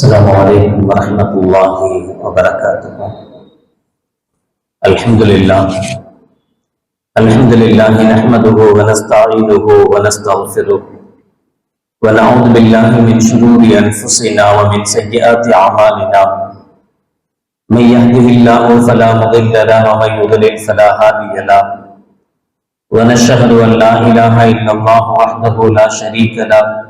السلام عليكم ورحمة الله وبركاته. الحمد لله. الحمد لله نحمده ونستعينه ونستغفره ونعوذ بالله من شرور أنفسنا ومن سيئات أعمالنا. من يهده الله فلا مضل له ومن يضلل فلا هادي له. ونشهد أن لا إله إلا الله وحده لا شريك له.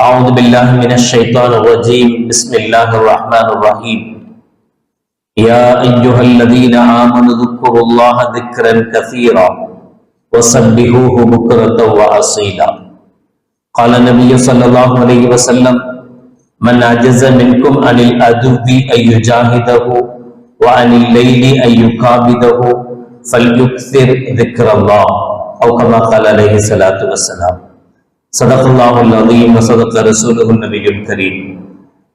أعوذ بالله من الشيطان الرجيم. بسم الله الرحمن الرحيم. يا أيها الذين آمنوا اذكروا الله ذكرا كثيرا وسبحوه بكرة وأصيلا. قال النبي صلى الله عليه وسلم من عجز منكم عن الأدو أن يجاهده وعن الليل أن يكابده فليكثر ذكر الله. أو كما قال عليه الصلاة والسلام. صدق الله العظيم وصدق رسوله النبي الكريم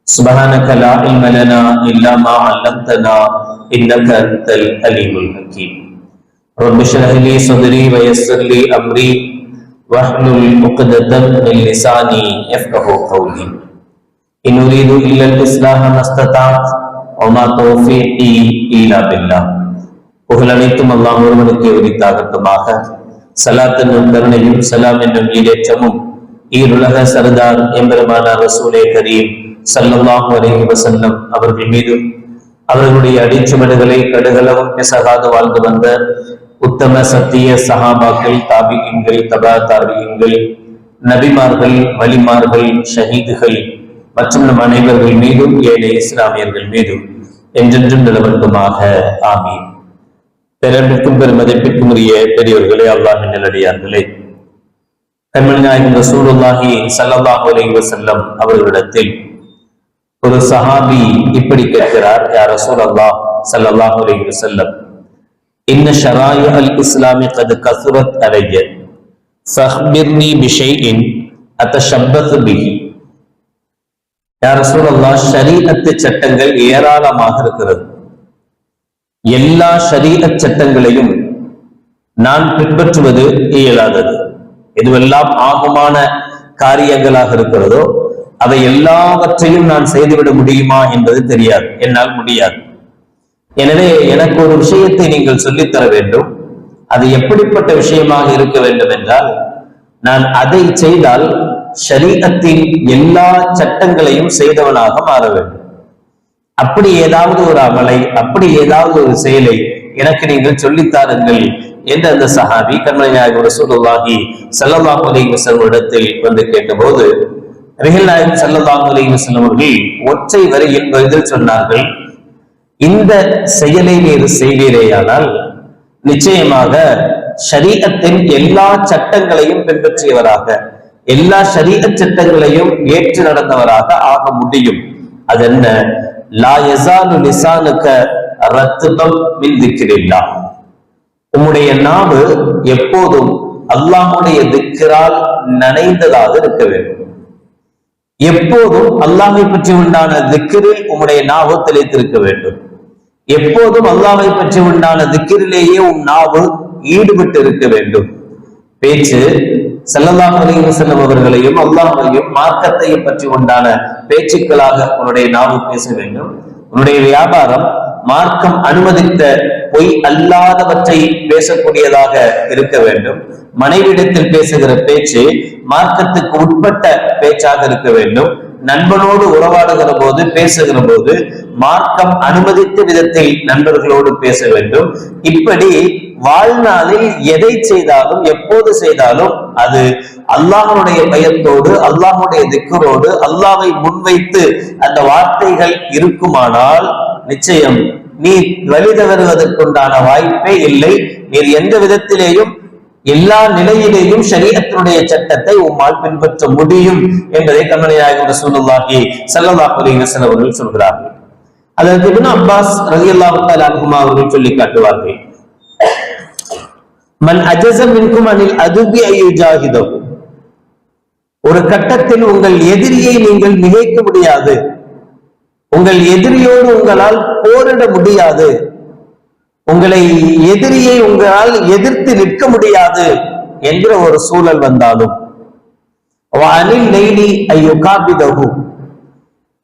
سبحانك لا علم لنا إلا ما علمتنا إنك أنت العليم الحكيم رب اشرح لي صدري ويسر لي أمري واحلل عقدة من لساني يفقه قولي إن أريد إلا الإصلاح ما استطعت وما توفيقي إلا بالله புகழ் அனைத்தும் அல்லாஹ் ஒருவனுக்கு உரித்தாகட்டுமாக சலாத் என்னும் கருணையும் சலாம் என்னும் ஈடேற்றமும் ஈருலக சரதார் எம்பெருமான ரசூலே கரீம் சல்லல்லாஹு அலைஹி அவர்கள் மீதும் அவர்களுடைய அடிச்சுமடுகளை கடுகளவும் பிசகாது வாழ்ந்து வந்த உத்தம சத்திய சஹாபாக்கள் தாபிகங்கள் தபா தாபிகங்கள் நபிமார்கள் வலிமார்கள் ஷஹீதுகள் மற்றும் நம் அனைவர்கள் மீதும் ஏழை இஸ்லாமியர்கள் மீதும் என்றென்றும் நிலவட்டுமாக ஆமீன். பேரன்பிற்கும் பெருமதிப்பிற்கும் உரிய பெரியவர்களே அல்லாஹின் நல்லடியார்களே கண்மணி நாயகம் ரசூலுல்லாஹி ஸல்லல்லாஹு அலைஹி வஸல்லம் அவர்களிடத்தில் ஒரு சஹாபி இப்படி கேட்கிறார் யார் ரசூல் அல்லாஹ் ஸல்லல்லாஹு அலைஹி வஸல்லம் இன்ன ஷராயு அல் இஸ்லாமி கத் கசுரத் அலைய ஃபஹ்பிர்னி பிஷைஇன் அத்தஷப்பத் பிஹி. யார் ரசூல் அல்லாஹ் ஷரீஅத்து சட்டங்கள் ஏராளமாக இருக்கிறது. எல்லா ஷரீஅத் சட்டங்களையும் நான் பின்பற்றுவது இயலாதது. எதுவெல்லாம் ஆகமான காரியங்களாக இருக்கிறதோ அதை எல்லாவற்றையும் நான் செய்துவிட முடியுமா என்பது தெரியாது. என்னால் முடியாது. எனவே எனக்கு ஒரு விஷயத்தை நீங்கள் சொல்லித்தர வேண்டும். அது எப்படிப்பட்ட விஷயமாக இருக்க வேண்டும் என்றால் நான் அதை செய்தால் ஷரீஅத்தின் எல்லா சட்டங்களையும் செய்தவனாக மாற வேண்டும். அப்படி ஏதாவது ஒரு அமலை அப்படி ஏதாவது ஒரு செயலை எனக்கு நீங்கள் சொல்லித்தாருங்கள் என்று அந்த சஹாபி கண்மணி நாயகம் ரசூலுல்லாஹி ஸல்லல்லாஹு அலைஹி வஸல்லம் இடத்தில் வந்து கேட்டபோது நபிகள் நாயகம் ஸல்லல்லாஹு அலைஹி வஸல்லம் அவர்கள் ஒற்றை வரையில் பதில் சொன்னார்கள். இந்த செயலை நீர் செய்வீரேயானால் நிச்சயமாக ஷரீஅத்தின் எல்லா சட்டங்களையும் பின்பற்றியவராக எல்லா ஷரீஅத் சட்டங்களையும் ஏற்று நடந்தவராக ஆக முடியும். அது என்ன லா யசாலு லிசானுக்க ரத்துபம் மின் திக்கிரில்லா உம்முடைய நாவு எப்போதும் அல்லாஹுடைய திக்கிரால் நனைந்ததாக இருக்க வேண்டும். எப்போதும் அல்லாஹை பற்றி உண்டான திக்கிரில் உம்முடைய நாவு திளைத்திருக்க வேண்டும். எப்போதும் அல்லாவை பற்றி உண்டான திக்கிரிலேயே உன் நாவு ஈடுபட்டு இருக்க வேண்டும். பேச்சு செல்லல்லாஹ் செல்லும் அவர்களையும் அல்லாஹையும் மார்க்கத்தையும் பற்றி உண்டான பேச்சுக்களாக உன்னுடைய நாவு பேச வேண்டும். உன்னுடைய வியாபாரம் மார்க்கம் அனுமதித்த பொய் அல்லாதவற்றை பேசக்கூடியதாக இருக்க வேண்டும். மனைவிடத்தில் பேசுகிற பேச்சு மார்க்கத்துக்கு உட்பட்ட பேச்சாக இருக்க வேண்டும். நண்பனோடு உறவாடுகிற போது பேசுகிற போது மார்க்கம் அனுமதித்த விதத்தில் நண்பர்களோடு பேச வேண்டும். இப்படி வாழ்நாளில் எதை செய்தாலும் எப்போது செய்தாலும் அது அல்லாஹனுடைய பயத்தோடு அல்லாஹனுடைய திக்கரோடு அல்லாவை முன்வைத்து அந்த வார்த்தைகள் இருக்குமானால் நிச்சயம் நீ வழி தவறுவதற்குண்டான வாய்ப்பே இல்லை. நீர் எந்த விதத்திலேயும் எல்லா நிலையிலேயும் சரீரத்தினுடைய சட்டத்தை உம்மால் பின்பற்ற முடியும் என்பதை கண்மணி நாயகம் ரசூலுல்லாஹி ஸல்லல்லாஹு அவர்கள் சொல்கிறார்கள். அதற்கு இப்னு அப்பாஸ் ரலியல்லாஹு தஆலா அன்ஹுமா அவர்கள் சொல்லி காட்டுவார்கள். மன் அஜஸ மின்கும் அனில் அதுபி ஒரு கட்டத்தில் உங்கள் எதிரியை நீங்கள் மிகைக்க முடியாது உங்கள் எதிரியோடு உங்களால் போரிட முடியாது உங்களை எதிரியை உங்களால் எதிர்த்து நிற்க முடியாது என்கிற ஒரு சூழல் வந்தாலும் அனில் நெய்லி ஐயுகாபிதகு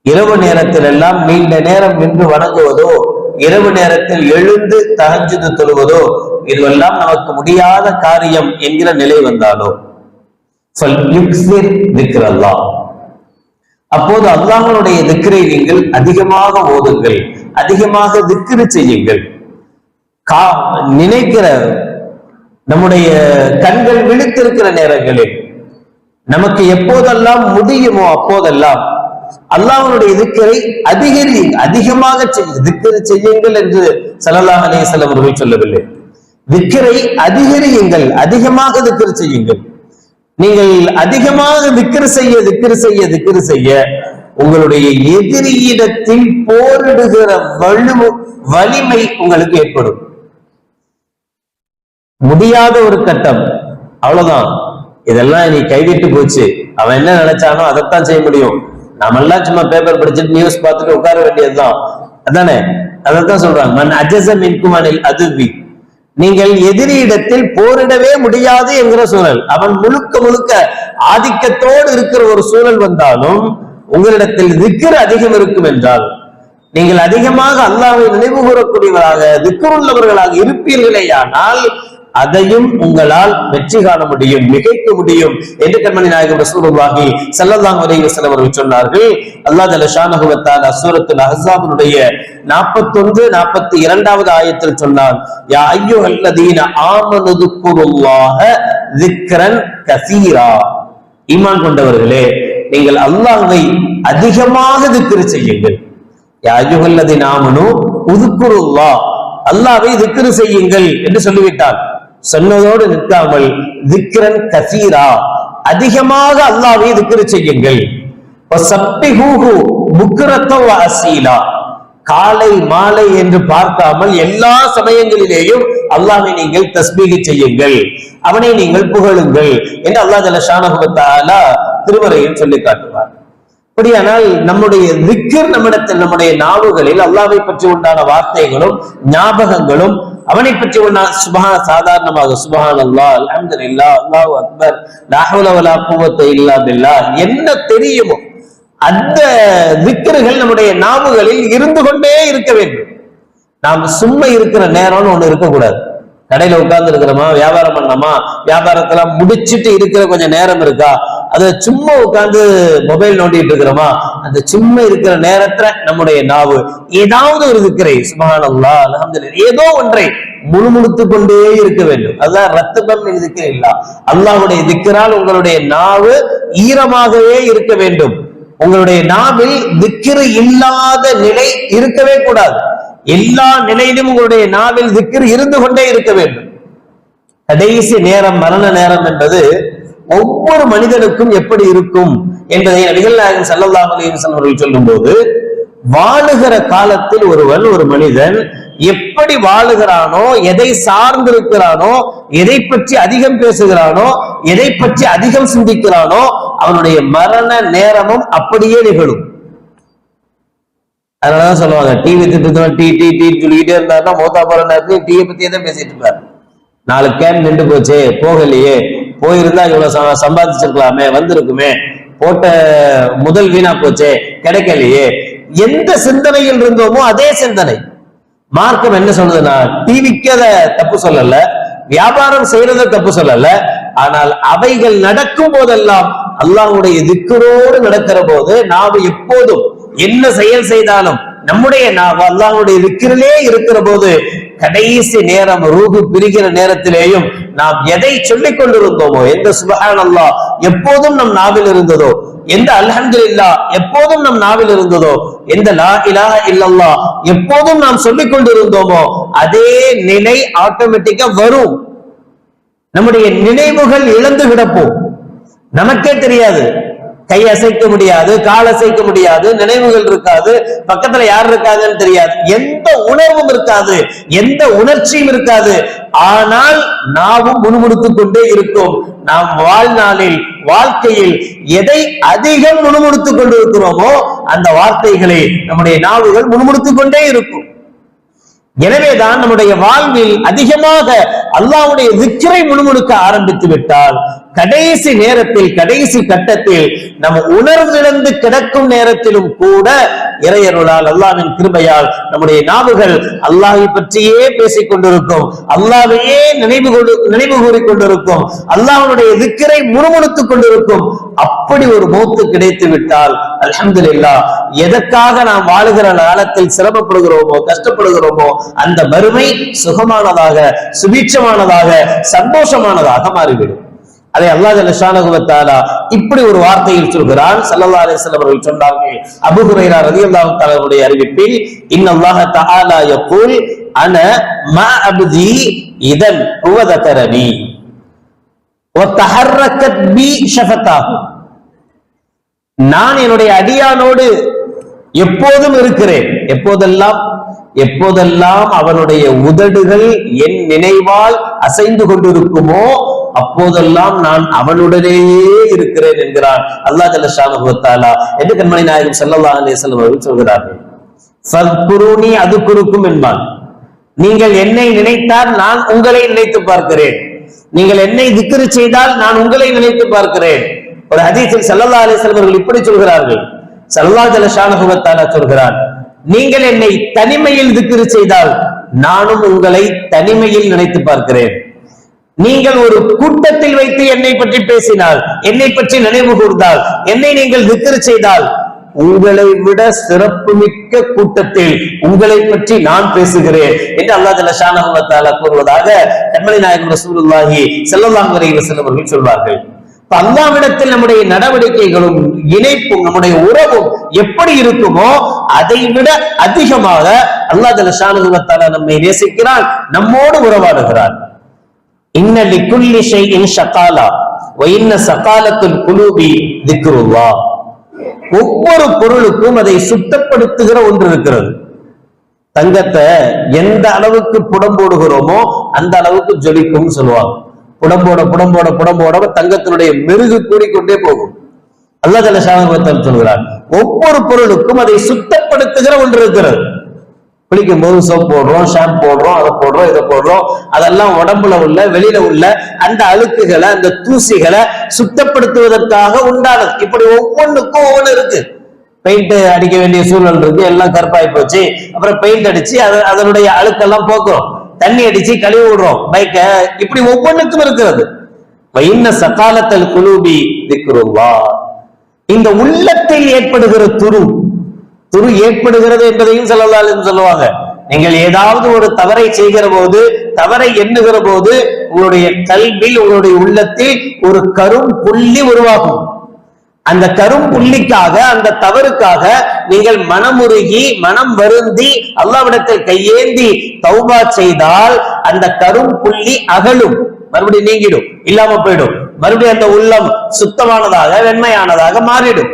இரவு நேரத்தில் எல்லாம் நீண்ட நேரம் நின்று வணங்குவதோ இரவு நேரத்தில் எழுந்து தகஞ்சது தொழுவதோ இதுவெல்லாம் நமக்கு முடியாத காரியம் என்கிற நிலை வந்தாலோ அப்போது அல்லாஹனுடைய திக்கரை நீங்கள் அதிகமாக ஓதுங்கள் அதிகமாக திக்கிரு செய்யுங்கள். கா நினைக்கிற நம்முடைய கண்கள் விழித்திருக்கிற நேரங்களில் நமக்கு எப்போதெல்லாம் முடியுமோ அப்போதெல்லாம் அல்லாஹனுடைய திக்கரை அதிகரி அதிகமாக செய்யுங்கள் திக்கரை செய்யுங்கள் என்று சலல்லாஹ் அலேசல் அவர்கள் சொல்லவில்லை. திக்கரை அதிகரியுங்கள் அதிகமாக திக்கர் செய்யுங்கள். நீங்கள் அதிகமாக திக்கர் செய்ய திக்கர் செய்ய திக்கர் செய்ய உங்களுடைய எதிரியிடத்தில் போரிடுகிற வலு வலிமை உங்களுக்கு ஏற்படும். முடியாத ஒரு கட்டம். அவ்வளவுதான். இதெல்லாம் நீ கைவிட்டு போச்சு. அவன் என்ன நினைச்சானோ அதைத்தான் செய்ய முடியும். நாம எல்லாம் சும்மா பேப்பர் படிச்சுட்டு நியூஸ் பார்த்துட்டு உட்கார வேண்டியதுதான். அதானே? அதைத்தான் சொல்றாங்க. மன் அஜசம் இன்குமானில் அதுவி. நீங்கள் எதிரியிடத்தில் போரிடவே முடியாது என்கிற சூழல். அவன் முழுக்க முழுக்க ஆதிக்கத்தோடு இருக்கிற ஒரு சூழல் வந்தாலும் உங்களிடத்தில் திக்கர் அதிகம் இருக்கும் என்றால் நீங்கள் அதிகமாக அல்லாவை நினைவு கூறக்கூடியவராக திக்கருள்ளவர்களாக இருப்பீர்களேயானால் அதையும் உங்களால் வெற்றி காண முடியும் மிகைக்க முடியும் என்று கண்மணி நாயகம் ரசூலுல்லாஹி ஸல்லல்லாஹு அலைஹி வஸல்லம் அவர்கள் சொன்னார்கள். அல்லாஹ் ஜல்ல ஷானஹு வ தஆலா சூரத்துல் நாற்பத்தி 41 42 இரண்டாவது ஆயத்தில் சொன்னான் யா அய்யுஹல்லதீன ஆமனு துக்குருல்லாஹ ذிக்ரன் கஸீரா ஈமான் கொண்டவர்களே நீங்கள் அல்லாஹ்வை அதிகமாக திக்ரு செய்யுங்கள். யா அய்யுஹல்லதீன ஆமனு உதுக்குருல்லாஹ் அல்லாஹ்வை திக்ரு செய்யுங்கள் என்று சொல்லிவிட்டான். சொன்னதோடு நிற்காமல் விக்ரன் கசீரா. அதிகமாக அல்லாவை திக்ரு செய்யுங்கள். அசீலா. காலை மாலை என்று பார்க்காமல் எல்லா சமயங்களிலேயும் அல்லாவை நீங்கள் தஸ்பீகி செய்யுங்கள். அவனை நீங்கள் புகழுங்கள் என்று அல்லாஹ் ஜல ஷானகுபத்தாலா திருமறையில் சொல்லி காட்டுவார். அப்படியானால் நம்முடைய திக்கர் நம்மிடத்தில் நம்முடைய நாவுகளில் அல்லாவை பற்றி உண்டான வார்த்தைகளும் ஞாபகங்களும் அவனை பற்றி ஒன்னா சுபா சாதாரணமாக சுபஹான் அல்லா அலமது இல்லா அல்லாஹ் அக்பர் லாஹுலவலா பூவத்தை இல்லா பில்லா என்ன தெரியுமோ அந்த திக்கர்கள் நம்முடைய நாவுகளில் இருந்து கொண்டே இருக்க வேண்டும். நாம் சும்மா இருக்கிற நேரம்னு ஒண்ணு இருக்கக்கூடாது. கடையில உட்கார்ந்து இருக்கிறோமா வியாபாரம் பண்ணோமா வியாபாரத்தெல்லாம் முடிச்சிட்டு இருக்கிற கொஞ்சம் நேரம் இருக்கா அது சும்மா உட்கார்ந்து மொபைல் நோண்டிட்டு இருக்கிறோமா? அந்த சும்மா இருக்கிற நேரத்துல நம்முடைய நாவு ஏதாவது ஒரு இருக்கிறே சுபஹானல்லா அலமதுல்லா ஏதோ ஒன்றை முழுமுழுத்து கொண்டே இருக்க வேண்டும். அதுதான் ரத்தபம் இருக்கிற இல்லா. அல்லாவுடைய திக்கரால் உங்களுடைய நாவு ஈரமாகவே இருக்க வேண்டும். உங்களுடைய நாவில் திக்கிறு இல்லாத நிலை இருக்கவே கூடாது. எல்லா நிலையிலும் உங்களுடைய நாவில் திக்கிறு இருந்து கொண்டே இருக்க வேண்டும். கடைசி நேரம் மரண நேரம் என்பது ஒவ்வொரு மனிதனுக்கும் எப்படி இருக்கும் என்பதை நபிகள் நாயகன் சல்லல்லா அலிசன் அவர்கள் சொல்லும் போது வாழுகிற காலத்தில் ஒருவன் ஒரு மனிதன் எப்படி வாழுகிறானோ எதை சார்ந்திருக்கிறானோ எதை பற்றி அதிகம் பேசுகிறானோ எதை பற்றி அதிகம் சிந்திக்கிறானோ அவனுடைய மரண நேரமும் அப்படியே நிகழும். அதனாலதான் சொல்லுவாங்க டிவி திட்டு டீ டீ டீ சொல்லிக்கிட்டே இருந்தாருன்னா மோத்தா போற நேரத்துல டீயை பத்தியே தான் பேசிட்டு இருப்பாரு. நாலு கேன் நின்று போச்சே போகலையே போயிருந்தா இவ்வளவு சம்பாதிச்சிருக்கலாமே வந்திருக்குமே. போட்ட முதல் வீணா போச்சே கிடைக்கலையே. எந்த சிந்தனையில் இருந்தோமோ அதே சிந்தனை. மார்க்கம் என்ன சொல்லுதுன்னா டிவிக்கு அதை தப்பு சொல்லல வியாபாரம் செய்யறத தப்பு சொல்லல ஆனால் அவைகள் நடக்கும் போதெல்லாம் அல்லாவுடைய திக்கரோடு நடக்கிற போது நாம் எப்போதும் என்ன செயல் செய்தாலும் நம்முடைய நாம் அல்லாஹுடைய விக்கிரிலே இருக்கிற போது கடைசி நேரம் ரூகு பிரிகிற நேரத்திலேயும் நாம் எதை சொல்லிக் கொண்டிருந்தோமோ எந்த சுபஹான் அல்லா எப்போதும் நம் நாவில் இருந்ததோ எந்த அல்ஹம்து இல்லா எப்போதும் நம் நாவில் இருந்ததோ எந்த லா இலாஹ இல்லல்லா எப்போதும் நாம் சொல்லிக் கொண்டிருந்தோமோ அதே நிலை ஆட்டோமேட்டிக்கா வரும். நம்முடைய நினைவுகள் இழந்து கிடப்போம். நமக்கே தெரியாது. கை அசைக்க முடியாது கால் அசைக்க முடியாது நினைவுகள் இருக்காது பக்கத்துல யார் இருக்காதுன்னு தெரியாது. எந்த உணர்வும் இருக்காது எந்த உணர்ச்சியும் இருக்காது. ஆனால் நாமும் முணுமுணுத்துக் கொண்டே இருக்கும். நாம் வாழ்நாளில் வாழ்க்கையில் எதை அதிகம் முணுமுணுத்துக் கொண்டிருக்கிறோமோ அந்த வார்த்தைகளை நம்முடைய நாவுகள் முணுமுணுத்துக் கொண்டே இருக்கும். எனவேதான் நம்முடைய வாழ்வில் அதிகமாக அல்லாவுடைய விக்கிரை முணுமுணுக்க ஆரம்பித்து விட்டால் கடைசி நேரத்தில் கடைசி கட்டத்தில் நம்ம உணர்ந்திழந்து கிடக்கும் நேரத்திலும் கூட இறையருளால் அல்லாவின் கிருபையால் நம்முடைய நாவுகள் அல்லாஹை பற்றியே பேசிக் கொண்டிருக்கும். அல்லாவையே நினைவு கொண்டு நினைவு கூறிக் கொண்டிருக்கும். அல்லாஹனுடைய விக்கிரை முணுமுணுத்துக் கொண்டிருக்கும். அப்படி ஒரு மூத்து கிடைத்து விட்டால் அல்ஹம்துலில்லாஹ் எதற்காக நாம் வாழுகிற காலத்தில் சிரமப்படுகிறோமோ கஷ்டப்படுகிறோமோ அந்த மறுமை சுகமானதாக சுபீட்சமானதாக சந்தோஷமானதாக மாறிவிடும். அதை அல்லாஹ் நிஷானகுவத்தாலா இப்படி ஒரு வார்த்தையில் சொல்கிறான். சல்லா அலைஹி அவர்கள் சொன்னார்கள். அபூ ஹுரைரா ரலியல்லாஹு தஆலாவுடைய அறிவிப்பில் இன்னல்லாஹ தஹாலா யகூல் அன மா அப்தி இதன் ஹுவ நான் என்னுடைய அடியானோடு எப்போதும் இருக்கிறேன். எப்போதெல்லாம்? எப்போதெல்லாம் அவனுடைய உதடுகள் என் நினைவால் அசைந்து கொண்டிருக்குமோ அப்போதெல்லாம் நான் அவனுடனேயே இருக்கிறேன் என்கிறான். அல்லாஹ் ஜல்லஷானுவத்தாலா என்று கண்மணி நாயகம் ஸல்லல்லாஹு அலைஹி வஸல்லம் அவர்கள் சொல்கிறார்கள். அது குறுக்கும் என்பான். நீங்கள் என்னை நினைத்தால் நான் உங்களை நினைத்து பார்க்கிறேன். நீங்கள் என்னை திக்ரு செய்தால் நான் உங்களை நினைத்து பார்க்கிறேன். ஒரு ஹதீஸில் சல்லல்லா அலைஹி அவர்கள் இப்படி சொல்கிறார்கள். சல்லா ஜல்லஷானஹு வ நீங்கள் என்னை தனிமையில் திக்கிரி செய்தால் நானும் உங்களை தனிமையில் நினைத்து பார்க்கிறேன். நீங்கள் ஒரு கூட்டத்தில் வைத்து என்னை பற்றி பேசினால் என்னை பற்றி நினைவு கூர்ந்தால் என்னை நீங்கள் திக்கிரி செய்தால் உங்களை விட சிறப்புமிக்க கூட்டத்தில் உங்களை பற்றி நான் பேசுகிறேன் என்று அல்லாஹ் ஜல்லஷானஹு வ கூறுவதாக கண்மணி நாயகம் ரசூலுல்லாஹி செல்லலாம் வரையில் செல்லவர்கள் சொல்வார்கள். இப்ப அல்லாவிடத்தில் நம்முடைய நடவடிக்கைகளும் இணைப்பும் நம்முடைய உறவும் எப்படி இருக்குமோ அதை விட அதிகமாக அல்லாஹ் ஜல்லஷானஹு வ நம்மை நேசிக்கிறான் நம்மோடு உறவாடுகிறான். இன்ன லிக்குல்லி ஷைஇன் ஷகாலா வ இன்ன சகாலத்துல் குலூபி திக்ருல்லாஹ். ஒவ்வொரு பொருளுக்கும் அதை சுத்தப்படுத்துகிற ஒன்று இருக்கிறது. தங்கத்தை எந்த அளவுக்கு புடம்போடுகிறோமோ அந்த அளவுக்கு ஜொலிக்கும் சொல்லுவாங்க. புடம்போட புடம்போட புடம்போட தங்கத்தினுடைய மெருகு கூறிக்கொண்டே போகும். அல்லாஹ் ஜல்லஷானு சொல்கிறார் ஒவ்வொரு பொருளுக்கும் அதை சுத்தப்படுத்துகிற ஒன்று இருக்கிறது. குளிக்கும் போது சோப் போடுறோம் ஷாம்பு போடுறோம் அதை போடுறோம் இதை போடுறோம். அதெல்லாம் உடம்புல உள்ள வெளியில உள்ள அந்த அழுக்குகளை அந்த தூசிகளை சுத்தப்படுத்துவதற்காக உண்டானது. இப்படி ஒவ்வொன்றுக்கும் ஒவ்வொன்று இருக்கு. பெயிண்ட் அடிக்க வேண்டிய சூழல் இருக்கு எல்லாம் கருப்பாய் போச்சு. அப்புறம் பெயிண்ட் அடிச்சு அத- அதனுடைய அழுக்கெல்லாம் போக்குறோம். தண்ணி அடிச்சு கழுவி விடுறோம். பைக்க இப்படி ஒவ்வொன்றுக்கும் இருக்கிறது. வைன்ன சகாலத்தல் குலூபி இருக்கிறோம் இந்த உள்ளத்தில் ஏற்படுகிற துரு துரு ஏற்படுகிறது என்பதையும் சொல்லலாம் சொல்லுவாங்க. நீங்கள் ஏதாவது ஒரு தவறை செய்கிற போது தவறை எண்ணுகிற போது உங்களுடைய கல்வியில் உங்களுடைய உள்ளத்தில் ஒரு கரும் புள்ளி உருவாகும். அந்த கரும் புள்ளிக்காக அந்த தவறுக்காக நீங்கள் மனமுருகி மனம் வருந்தி அல்லாவிடத்தில் கையேந்தி தௌபா செய்தால் அந்த கரும் புள்ளி அகலும். மறுபடியும் நீங்கிடும் இல்லாம போயிடும். மறுபடியும் அந்த உள்ளம் சுத்தமானதாக வெண்மையானதாக மாறிடும்.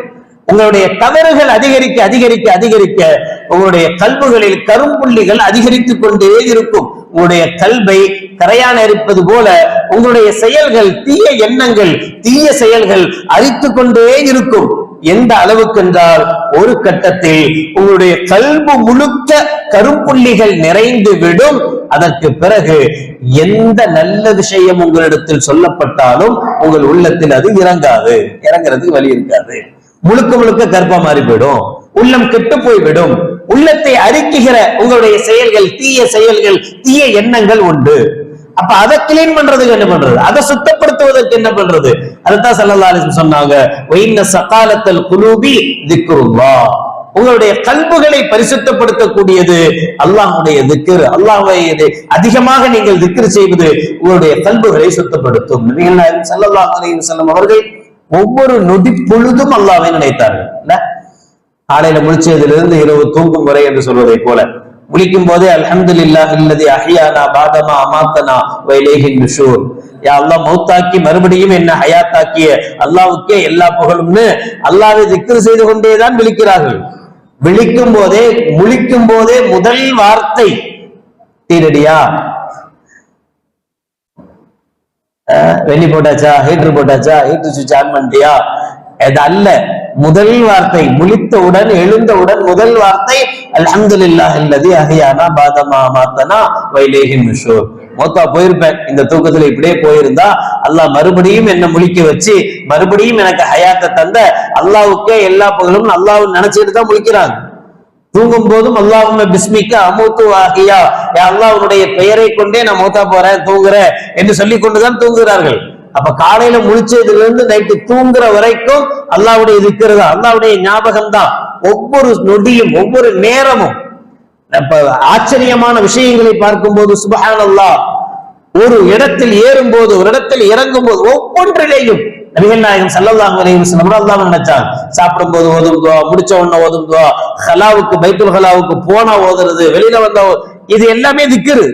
உங்களுடைய தவறுகள் அதிகரிக்க அதிகரிக்க அதிகரிக்க உங்களுடைய கல்புகளில் கரும்புள்ளிகள் அதிகரித்துக் கொண்டே இருக்கும். உங்களுடைய கல்வை கரையான இருப்பது போல உங்களுடைய செயல்கள் தீய எண்ணங்கள் தீய செயல்கள் அரித்து கொண்டே இருக்கும். எந்த அளவுக்கு என்றால் ஒரு கட்டத்தில் உங்களுடைய கல்பு முழுக்க கரும்புள்ளிகள் நிறைந்து விடும். அதற்கு பிறகு எந்த நல்ல விஷயம் உங்களிடத்தில் சொல்லப்பட்டாலும் உங்கள் உள்ளத்தில் அது இறங்காது. இறங்குறதுக்கு வழி இருக்காது. முழுக்க முழுக்க கற்பா மாறி போயிடும். உள்ளம் கெட்டு போய்விடும் உள்ளத்தை அரிக்குகிற உங்களுடைய செயல்கள் தீய செயல்கள் தீய எண்ணங்கள் உண்டு. அப்ப அதை கிளீன் பண்றதுக்கு என்ன பண்றது? அதை சுத்தப்படுத்துவதற்கு என்ன பண்றது? அதைத்தான் சல்லா அலைஹி சொன்னாங்க. வைன்ன சகாலத்தல் குலூபி திக்ருல்லா. உங்களுடைய கல்புகளை பரிசுத்தப்படுத்தக்கூடியது அல்லாஹுடைய திக்கர் அல்லாஹ்வை அதிகமாக நீங்கள் திக்கர் செய்வது உங்களுடைய கல்புகளை சுத்தப்படுத்தும். நபிகள் நாயகம் ஸல்லல்லாஹு அலைஹி அவர்கள் ஒவ்வொரு நொடி பொழுதும் அல்லாவை நினைத்தார்கள். இல்ல காலையில முழிச்சதிலிருந்து இரவு தூங்கும் முறை என்று சொல்வதை போல. முழிக்கும் போதே அல்ஹம்துலில்லாஹ் இல்லதி அஹ்யானா பாதமா அமாத்தனா வைலேகின் விஷூர் யா அல்லாஹ் மௌத்தாக்கி மறுபடியும் என்ன ஹயாத்தாக்கிய அல்லாவுக்கே எல்லா புகழும்னு அல்லாவை திக்ரு செய்து கொண்டேதான் விழிக்கிறார்கள். விழிக்கும் போதே முழிக்கும் போதே முதல் வார்த்தை தீரடியா? வெள்ளி போட்டாச்சா? ஹீட்டர் போட்டாச்சா? ஹீட்டர் சுவிட்ச் ஆன் பண்ணிட்டியா? இது அல்ல முதல் வார்த்தை முழித்தவுடன் எழுந்தவுடன் முதல் வார்த்தை அல்ஹம்துலில்லாஹ் அல்லது அஹியானா பாதமா மாத்தனா வைலேஹின் நுஷூர். மொத்தா போயிருப்பேன். இந்த தூக்கத்துல இப்படியே போயிருந்தா அல்லாஹ் மறுபடியும் என்ன முழிக்க வச்சு மறுபடியும் எனக்கு ஹயாத்தை தந்த அல்லாவுக்கே எல்லா பகலும் அல்லாவும் நினைச்சிட்டு தான் முழிக்கிறாங்க. தூங்கும் போதும் அல்லாஹும் பிஸ்மிக்க அமூத்து வாகியா அல்லாஹ்வுடைய பெயரை கொண்டே நான் மூத்தா போறேன் தூங்குறேன் என்று சொல்லி கொண்டுதான் தூங்குகிறார்கள். அப்ப காலையில முழிச்சதுல இருந்து நைட்டு தூங்குற வரைக்கும் அல்லாவுடைய இருக்கிறதா அல்லாவுடைய ஞாபகம் தான். ஒவ்வொரு நொடியும் ஒவ்வொரு நேரமும். இப்ப ஆச்சரியமான விஷயங்களை பார்க்கும்போது சுபஹான் அல்லாஹ் ஒரு இடத்தில் ஏறும் போது ஒரு இடத்தில் இறங்கும் போது ஒவ்வொன்றிலேயும் நபிகள் நாயகம் ஸல்லல்லாஹு அலைஹி வஸல்லம் அல்லாஹ் நினைச்சாங்க. சாப்பிடும் போது ஓதும் துவா முடிச்ச உடனே ஓதும் துவா ஹலாவுக்கு பைத்துல் ஹலாவுக்கு போனா ஓதுறது வெளியில வந்தா இது எல்லாமே திக்ரு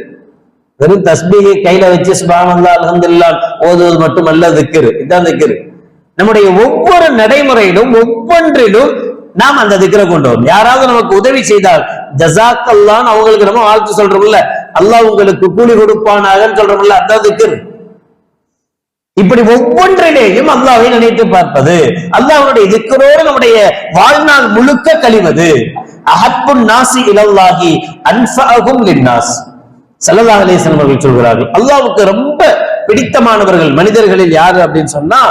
வெறும் தஸ்பீகை கையில வச்சு சுபானந்தா அல்ஹம்துலில்லாஹ் ஓதுவது மட்டுமல்ல திக்ரு இதான் திக்ரு நம்முடைய ஒவ்வொரு நடைமுறையிலும் ஒவ்வொன்றிலும் நாம் அந்த திக்கரை கொண்டு வரும். யாராவது நமக்கு உதவி செய்தால் ஜசாக்கள்லாம் அவங்களுக்கு நம்ம வாழ்த்து சொல்றோம்ல. அல்லாஹ் உங்களுக்கு கூலி கொடுப்பானாகன்னு சொல்றோம்ல அந்த திக்கர் இப்படி ஒவ்வொன்றிலேயும் அல்லாவை நினைத்து பார்ப்பது அல்லாஹ்வுடைய திக்கரோடு நம்முடைய வாழ்நாள் முழுக்க கழிவது. அஹப்புன் நாசி இலல்லாஹி அன்சாகும் லின்னாஸ். ஸல்லல்லாஹு அலைஹி அவர்கள் சொல்கிறார்கள் அல்லாவுக்கு ரொம்ப பிடித்தமானவர்கள் மனிதர்களில் யாரு? அப்படின்னு சொன்னா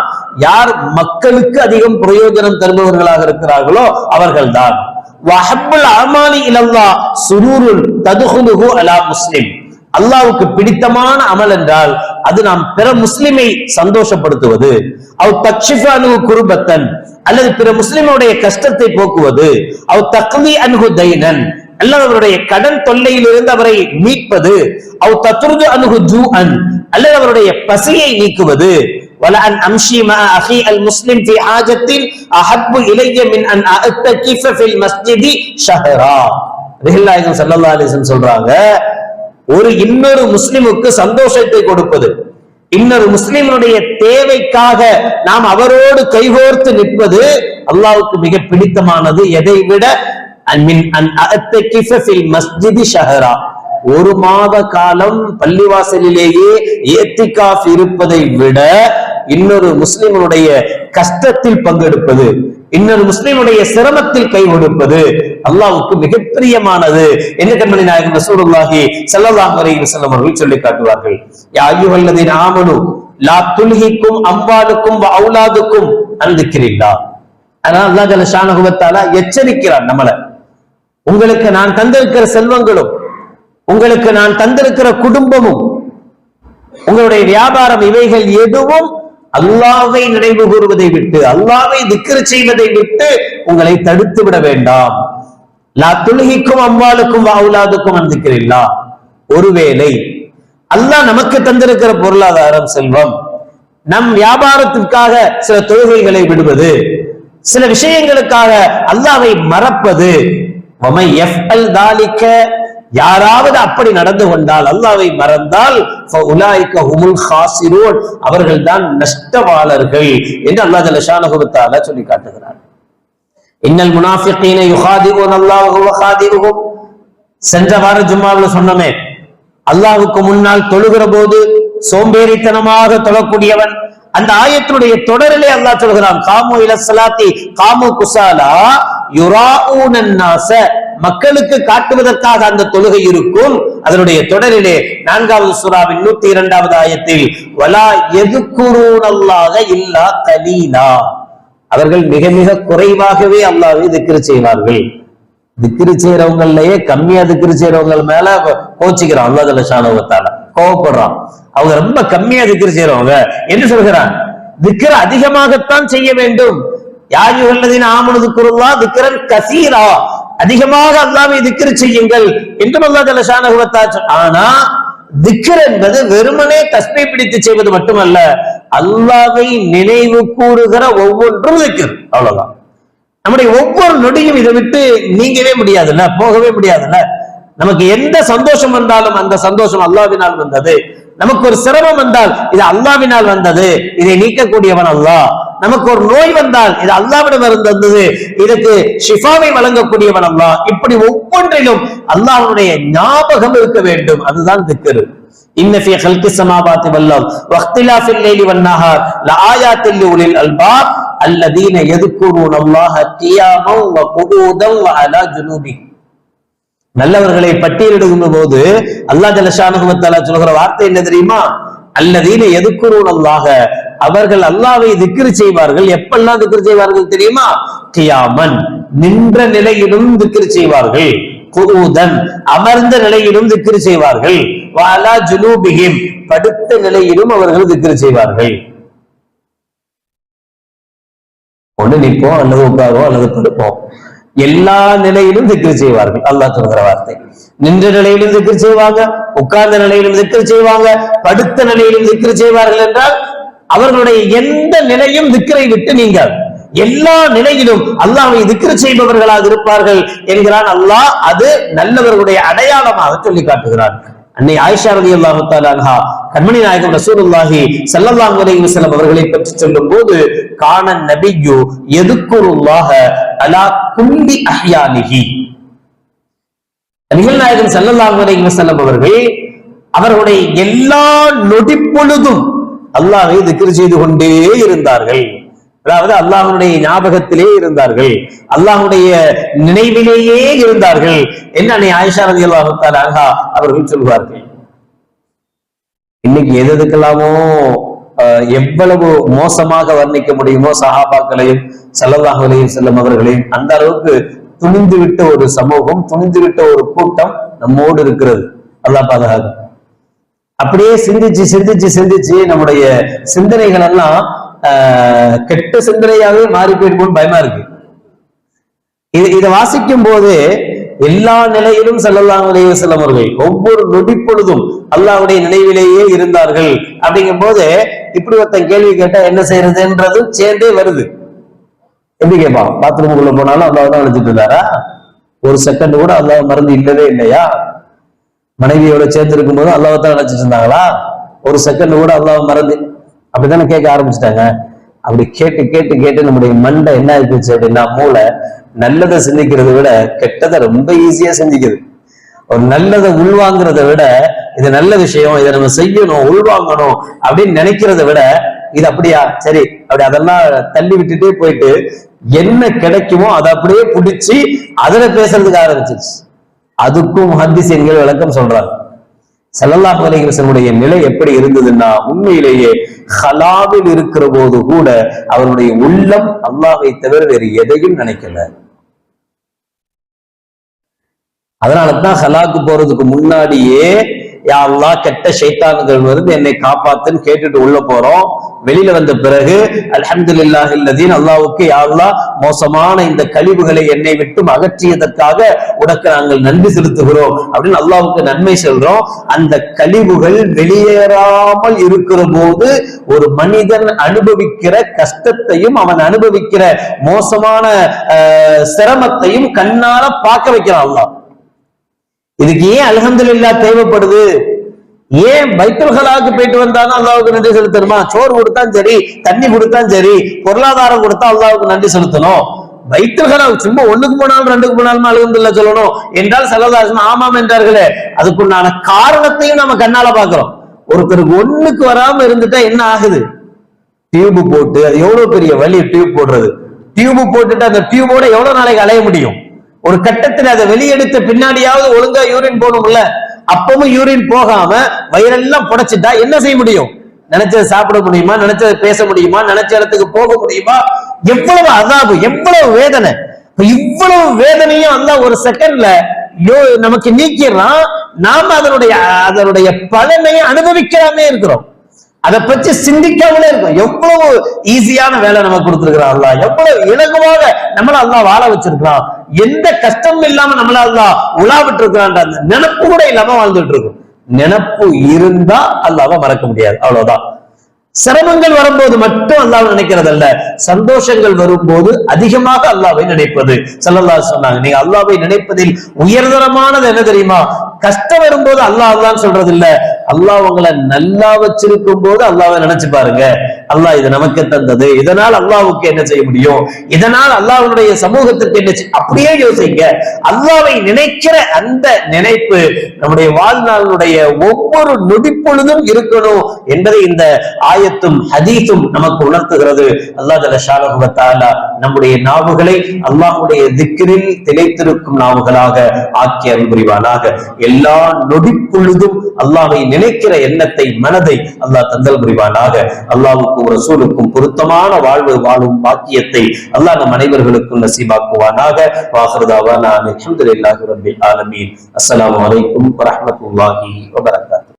யார் மக்களுக்கு அதிகம் பிரயோஜனம் தருபவர்களாக இருக்கிறார்களோ அவர்கள்தான். வஹப்புல் அமாலி சுரூருன் அலா முஸ்லிம் அல்லாவுக்கு பிடித்தமான அமல் என்றால் அது நாம் பிற முஸ்லிமை சந்தோஷப்படுத்துவது. அவ் தக்ஷிஃபு அனுகு குருபத்தன் அல்லது பிற முஸ்லிமுடைய கஷ்டத்தை போக்குவது. அவ் தக்லி அனுகு தைனன் அல்லது அவருடைய கடன் தொல்லையிலிருந்து அவரை மீட்பது. அவ் தத்ருது அனுகு ஜூ அன் அல்லது அவருடைய பசியை நீக்குவது. ولا أن أمشي مع أخي المسلم في حاجة أحب إلي من أن أتكف في المسجد شهرا ரஹில்லாஹிம் ஸல்லல்லாஹு அலைஹி வஸல்லம் சொல்றாங்க ஒரு இன்னொரு முஸ்லிமுக்கு சந்தோஷத்தை கொடுப்பது இன்னொரு முஸ்லிமுடைய தேவைக்காக நாம் அவரோடு கைகோர்த்து நிற்பது அல்லாஹ்வுக்கு மிக பிடித்தமானது எதை விட மின் அன் அஅத்தகிஃப ஃபில் மஸ்ஜிதி ஷஹரா ஒரு மாத காலம் பள்ளிவாசலிலேயே ஏத்திகாஃப் இருப்பதை விட இன்னொரு முஸ்லிமனுடைய கஷ்டத்தில் பங்கெடுப்பது இன்னொரு முஸ்லிமுடைய சிரமத்தில் கை கொடுப்பது அல்லாவுக்கு மிக பிரியமானது என்ன கண்மணி நாயகம் ரசூலுல்லாஹி ஸல்லல்லாஹு அலைஹி வஸல்லம் அவர்கள் சொல்லி காட்டுவார்கள். யா அய்யுஹல்லதீன ஆமனு லா துல்ஹிக்கும் அம்பாலுக்கும் வ அவுலாதுக்கும் அன் ஆனால் அதனால அல்லாஹ் ஜல்ல ஷானஹு வ எச்சரிக்கிறான் நம்மளை. உங்களுக்கு நான் தந்திருக்கிற செல்வங்களும் உங்களுக்கு நான் தந்திருக்கிற குடும்பமும் உங்களுடைய வியாபாரம் இவைகள் எதுவும் அல்லாவை நினைவு கூறுவதை விட்டு அல்லாவை திக்ரு செய்வதை விட்டு உங்களை தடுத்து விட வேண்டாம். லா துலகிக்கும் அம்பாளுக்கும் வாவுலாதுக்கும் அந்திக்கிறீங்களா ஒருவேளை அல்லாஹ் நமக்கு தந்திருக்கிற பொருளாதாரம் செல்வம் நம் வியாபாரத்திற்காக சில தொழுகைகளை விடுவது சில விஷயங்களுக்காக அல்லாவை மறப்பது. தாலிக்க யாராவது அப்படி நடந்து கொண்டால் அல்லாவை மறந்தால் உலாய்க்க அவர்கள் தான் நஷ்டவாளர்கள் என்று அல்லாஹ் ஜல்லஷானஹு சொல்லி காட்டுகிறார் இன்னல் முனாஃபிகீன யுகாதிபூன் அல்லாஹ் வ சென்ற வார ஜும்மாவில் சொன்னோமே அல்லாவுக்கு முன்னால் தொழுகிற போது சோம்பேறித்தனமாக தொழக்கூடியவன் அந்த ஆயத்தினுடைய தொடரிலே அல்லாஹ் சொல்கிறான் காமு இல சலாத்தி காமு குசாலா யுராஊனன் நாச. மக்களுக்கு காட்டுவதற்காக அந்த தொழுகை இருக்கும். அதனுடைய தொடரிலே நான்காவது சுறாவின் நூத்தி இரண்டாவது ஆயத்தில் வலா எது எதுக்குறூனல்லாக இல்லா கலீலா அவர்கள் மிக மிக குறைவாகவே அல்லாவை திக்ரு செய்வார்கள். திக்ரு செய்யறவங்களையே கம்மியா திக்ரு செய்யறவங்க மேல கோச்சிக்கிறான் அல்லா ஜலஷானவத்தால கோவப்படுறான். அவங்க ரொம்ப கம்மியா திக்ரு செய்யறவங்க என்ன சொல்கிறான்? திக்ர அதிகமாகத்தான் செய்ய வேண்டும். யாயுள்ளதின் ஆமனது குருல்லா திக்ரன் கசீரா. அதிகமாக அல்லாவை திக்கிர் செய்யுங்கள் என்றும் அல்லா ஜலஷானவத்தா ஆனா திக்கர் என்பது வெறுமனே தஸ்மை பிடித்து செய்வது மட்டுமல்ல அல்லாவை நினைவு கூறுகிற ஒவ்வொன்றும் திக்கர் அவ்வளவுதான். நம்முடைய ஒவ்வொரு நொடியும் இதை விட்டு நீங்கவே முடியாதுல்ல போகவே முடியாதுல்ல. நமக்கு எந்த சந்தோஷம் வந்தாலும் அந்த சந்தோஷம் அல்லாவினால் வந்தது. நமக்கு ஒரு சிரமம் வந்தால் இது அல்லாவினால் வந்தது. இதை நீக்கக்கூடியவன் அல்லாஹ். நமக்கு ஒரு நோய் வந்தால் இது அல்லாவிடம் இருந்து வந்தது. இதற்கு ஷிஃபாவை வழங்கக்கூடியவன் அல்லா. இப்படி ஒவ்வொன்றிலும் அல்லாவுடைய ஞாபகம் இருக்க வேண்டும். அதுதான் திக்கரு. இன்ன ஃபீ வல்லம் வக்திலாஃபில் அல்லதீன யதுகுரூன அல்லாஹ கியாமன் வ குதூதன் வ அலா நல்லவர்களை பட்டியலிடுகின்ற போது அல்லாஹ் ஜலஷானுகுமத்தாலா சொல்கிற வார்த்தை என்ன தெரியுமா? அல்லதீன எதுக்குறூன் அல்லாஹ அவர்கள் அல்லாவை திக்ரு செய்வார்கள். எப்பெல்லாம் திக்ரு செய்வார்கள் தெரியுமா? கியாமன். நின்ற நிலையிலும் திக்ரு செய்வார்கள். குருதன். அமர்ந்த நிலையிலும் திக்ரு செய்வார்கள். வாலா ஜுலூபிகிம் படுத்த நிலையிலும் அவர்கள் திக்ரு செய்வார்கள். ஒண்ணு நிற்போம் அல்லது உட்காருவோம் அல்லது படுப்போம் எல்லா நிலையிலும் திக்ரு செய்வார்கள். அல்லாஹ் சொல்கிற வார்த்தை. நின்ற நிலையிலும் திக்ரு செய்வாங்க உட்கார்ந்த நிலையிலும் திக்ரு செய்வாங்க படுத்த நிலையிலும் திக்ரு செய்வார்கள் என்றால் அவர்களுடைய எந்த நிலையும் திக்கரை விட்டு நீங்க எல்லா நிலையிலும் அல்லாஹ்வை திக்ரு செய்பவர்களாக இருப்பார்கள் என்கிறான் அல்லாஹ். அது நல்லவர்களுடைய அடையாளமாக சொல்லி காட்டுகிறான். அன்னை ஆயிஷா ரதி அல்லாஹு அன்ஹா கண்மணி நாயகம் ரசூலுல்லாஹி சல்லல்லாஹு அலைஹி வஸல்லம் அவர்களை பற்றி சொல்லும் போது காண நபியு எதுக்குருல்லாஹ அலா குந்தி அஹ்யானிஹி நபிகள் நாயகன் ஸல்லல்லாஹு அலைஹி வஸல்லம் அவர்கள் அவர்களுடைய எல்லா நொடிப்பொழுதும் அல்லாஹ்வை திக்ர் செய்து கொண்டே இருந்தார்கள். அதாவது அல்லாஹனுடைய ஞாபகத்திலே இருந்தார்கள். அல்லாஹ்வுடைய நினைவிலேயே இருந்தார்கள். என்ன ஆயிஷா ரதி தஆலா அவர்கள் சொல்வார்கள். இன்னைக்கு எது எதுக்கெல்லாமோ அஹ், எவ்வளவு மோசமாக வர்ணிக்க முடியுமோ சஹாபாக்களையும் ஸல்லல்லாஹு செல்லும் அவர்களையும் அந்த அளவுக்கு துணிந்து விட்ட ஒரு சமூகம் துணிந்து விட்ட ஒரு கூட்டம் நம்மோடு இருக்கிறது. அல்லாஹ் பாதுகாக்கும். அப்படியே சிந்திச்சு சிந்திச்சு சிந்திச்சு நம்முடைய சிந்தனைகள் எல்லாம் கெட்ட சிந்தனையாவே மாறி போயிருக்கும்னு பயமா இருக்கு. இது இதை வாசிக்கும் போது எல்லா நிலையிலும் செல்லலாம் அலைஹி வஸல்லம் அவர்கள் ஒவ்வொரு நொடி பொழுதும் அல்லாவுடைய நினைவிலேயே இருந்தார்கள். அப்படிங்கும் போது இப்படி ஒருத்தன் கேள்வி கேட்டா என்ன செய்யறதுன்றதும் சேர்ந்தே வருது. எப்படி கேட்பான்? பாத்ரூமுக்குள்ள போனாலும் அல்லாஹ் தான் அழைச்சிட்டு இருந்தாரா ஒரு செகண்ட் கூட அல்லாஹ் மருந்து இல்லவே இல்லையா? மனைவியோட சேர்ந்து இருக்கும் போது அல்லாஹ் தான் நினைச்சிட்டு இருந்தாங்களா ஒரு செகண்ட் கூட அல்லாஹ் மறந்து. அப்படித்தானே கேட்க ஆரம்பிச்சிட்டாங்க. அப்படி கேட்டு கேட்டு கேட்டு நம்முடைய மண்டை என்ன ஆயிடுச்சு அப்படின்னா மூளை நல்லதை சிந்திக்கிறதை விட கெட்டதை ரொம்ப ஈஸியா சிந்திக்குது. ஒரு நல்லதை உள்வாங்கிறத விட இது நல்ல விஷயம் இதை நம்ம செய்யணும் உள்வாங்கணும் அப்படின்னு நினைக்கிறத விட இது அப்படியா? சரி அப்படி அதெல்லாம் தள்ளி விட்டுட்டே போயிட்டு என்ன கிடைக்குமோ அதை அப்படியே பிடிச்சி அதுல பேசுறதுக்கு ஆரம்பிச்சிருச்சு. அதுக்கும் ஹத்திசீன்கள் விளக்கம் சொல்றாங்க ஸல்லல்லாஹு அலைஹி நிலை எப்படி இருந்ததுன்னா உண்மையிலேயே ஹலாவில் இருக்கிற போது கூட அவருடைய உள்ளம் அல்லாஹை தவிர வேறு எதையும் நினைக்கல. அதனாலதான் ஹலாக்கு போறதுக்கு முன்னாடியே யா கெட்ட சைத்தான்கள் வந்து என்னை காப்பாத்துன்னு கேட்டுட்டு உள்ள போறோம். வெளியில வந்த பிறகு அல்ஹம்துலில்லாஹ் இல்லதீன் அல்லாவுக்கு யா மோசமான இந்த கழிவுகளை என்னை விட்டும் அகற்றியதற்காக உனக்கு நாங்கள் நன்றி செலுத்துகிறோம். அப்படின்னு அல்லாவுக்கு நன்மை சொல்றோம். அந்த கழிவுகள் வெளியேறாமல் இருக்கிற போது ஒரு மனிதன் அனுபவிக்கிற கஷ்டத்தையும் அவன் அனுபவிக்கிற மோசமான சிரமத்தையும் கண்ணால பார்க்க வைக்கிறான் அல்லாஹ். இதுக்கு ஏன் அல்ஹம்துலில்லாஹ் தேவைப்படுது? ஏன் பைத்துல் போயிட்டு வந்தாலும் அல்லாவுக்கு நன்றி செலுத்தணுமா? சோறு கொடுத்தாலும் சரி தண்ணி கொடுத்தாலும் சரி பொருளாதாரம் கொடுத்தா அல்லாவுக்கு நன்றி செலுத்தணும். பைத்துல் சும்மா ஒண்ணுக்கு போனாலும் ரெண்டுக்கு போனாலும் அல்ஹம்துலில்லாஹ் சொல்லணும். என்றால் சல்லல்லாஹு ஆமாம் என்றார்களே. அதுக்குண்டான காரணத்தையும் நம்ம கண்ணால பாக்குறோம் ஒருத்தருக்கு ஒண்ணுக்கு வராம இருந்துட்டா என்ன ஆகுது? டியூப் போட்டு அது எவ்வளவு பெரிய வலி டியூப் போடுறது. டியூப் போட்டுட்டு அந்த டியூபோட எவ்வளவு நாளைக்கு அலைய முடியும்? ஒரு கட்டத்துல அதை வெளியெடுத்த பின்னாடியாவது ஒழுங்கா யூரின் போகணும்ல அப்பவும் யூரின் போகாம வயிறெல்லாம் புடைச்சிட்டா என்ன செய்ய முடியும்? நினைச்சதை சாப்பிட முடியுமா? நினைச்சதை பேச முடியுமா? நினைச்ச இடத்துக்கு போக முடியுமா? எவ்வளவு அதாபு எவ்வளவு வேதனை. இவ்வளவு வேதனையும் அந்த ஒரு செகண்ட்ல நமக்கு நீக்கிடுறான் நாம அதனுடைய அதனுடைய பலனையும் அனுபவிக்கிறாமே இருக்கிறோம். அதை பற்றி சிந்திக்காமலே இருக்கும் எவ்வளவு ஈஸியான வேலை நமக்கு கொடுத்துருக்கிறான் அல்லா? எவ்வளவு இலகுவாக நம்மள அல்லாஹ் வாழ வச்சிருக்கிறான்? எந்த கஷ்டமும் இல்லாம நம்மள அல்லா உலா விட்டு இருக்கிறான் அந்த நினப்பு கூட இல்லாம வாழ்ந்துட்டு இருக்கும் நினப்பு இருந்தா அல்லாஹ்வை மறக்க முடியாது. அவ்வளவுதான். சிரமங்கள் வரும்போது மட்டும் அல்லாவை நினைக்கிறதல்ல. சந்தோஷங்கள் வரும்போது அதிகமாக அல்லாவை நினைப்பது. ஸல்லல்லாஹு சொன்னாங்க. நீங்க அல்லாவை நினைப்பதில் உயர்தரமானது என்ன தெரியுமா? கஷ்டம் வரும்போது அல்லாஹ் அல்லான்னு சொல்றது இல்ல அல்லாஹ் உங்களை நல்லா வச்சிருக்கும் போது அல்லாவை நினைச்சு பாருங்க. அல்லாஹ் இது நமக்கு தந்தது. இதனால் அல்லாவுக்கு என்ன செய்ய முடியும்? இதனால் அல்லாஹ்வுடைய சமூகத்திற்கு என்ன அப்படியே யோசிங்க. அல்லாவை நினைக்கிற அந்த நினைப்பு நம்முடைய வாழ்நாளுடைய ஒவ்வொரு நொடிப்பொழுதும் இருக்கணும் என்பதை இந்த ஆயத்தும் ஹதீஸும் நமக்கு உணர்த்துகிறது. அல்லாஹ் ஜல்ல நம்முடைய நாவுகளை அல்லாஹுடைய திக்கிரில் திளைத்திருக்கும் நாவுகளாக ஆக்கி அன்புரிவானாக எல்லா நொடிப்பொழுதும் அல்லாவை நினைக்கிற எண்ணத்தை மனதை அல்லாஹ் தந்தல் புரிவானாக. அல்லாஹுக்கும் ரசூலுக்கும் பொருத்தமான வாழ்வு வாழும் பாக்கியத்தை அல்லாஹ் நம் அனைவர்களுக்கும் நசீபாக்குவானாக. வாஹ்ருதாவானா நான் ரப்பில் ஆலமீன். அஸ்ஸலாமு அலைக்கும் வரஹ்மத்துல்லாஹி